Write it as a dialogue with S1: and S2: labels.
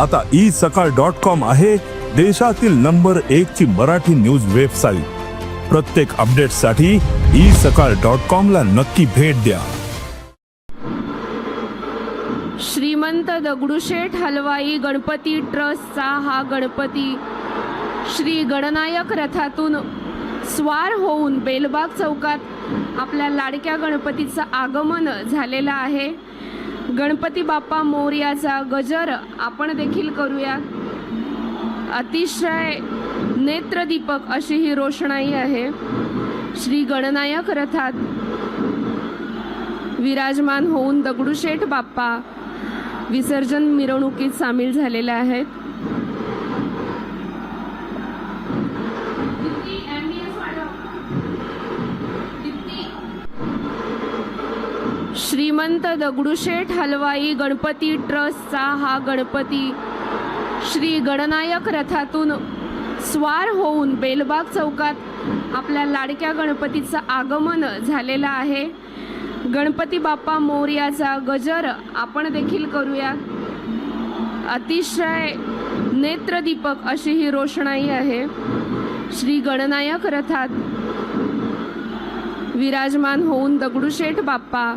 S1: आता ई सकाळ dot com आहे देशातील नंबर एक ची मराठी न्यूज वेबसाईट. प्रत्येक अपडेटसाठी ई सकाळ डॉट कॉम ला नक्की भेट द्या.
S2: श्रीमंत दगडूशेठ हलवाई गणपती ट्रस्टचा हा गणपती. श्री गणनायक रथातून स्वार होऊन बेलबाग चौकात आपल्या लाडक्या गणपतीचं आगमन झालेलं आहे. गणपती बाप्पा मोर्याचा गजर आपण देखील करूया. अतिशय नेत्रदीपक अशी ही रोषणाई आहे. श्री गणनायक रथात विराजमान होऊन दगडूशेठ बाप्पा विसर्जन मिरवणुकीत सामील झालेले आहेत. श्रीमंत दगडूशेठ हलवाई गणपती ट्रस्टचा हा गणपती श्री गणनायक रथातून स्वार होऊन बेलबाग चौकात आपल्या लाडक्या गणपतीचं आगमन झालेलं आहे. गणपती बाप्पा मोर्याचा गजर आपण देखील करूया. अतिशय नेत्रदीपक अशी ही रोषणाई आहे. श्री गणनायक रथात विराजमान होऊन दगडूशेठ बाप्पा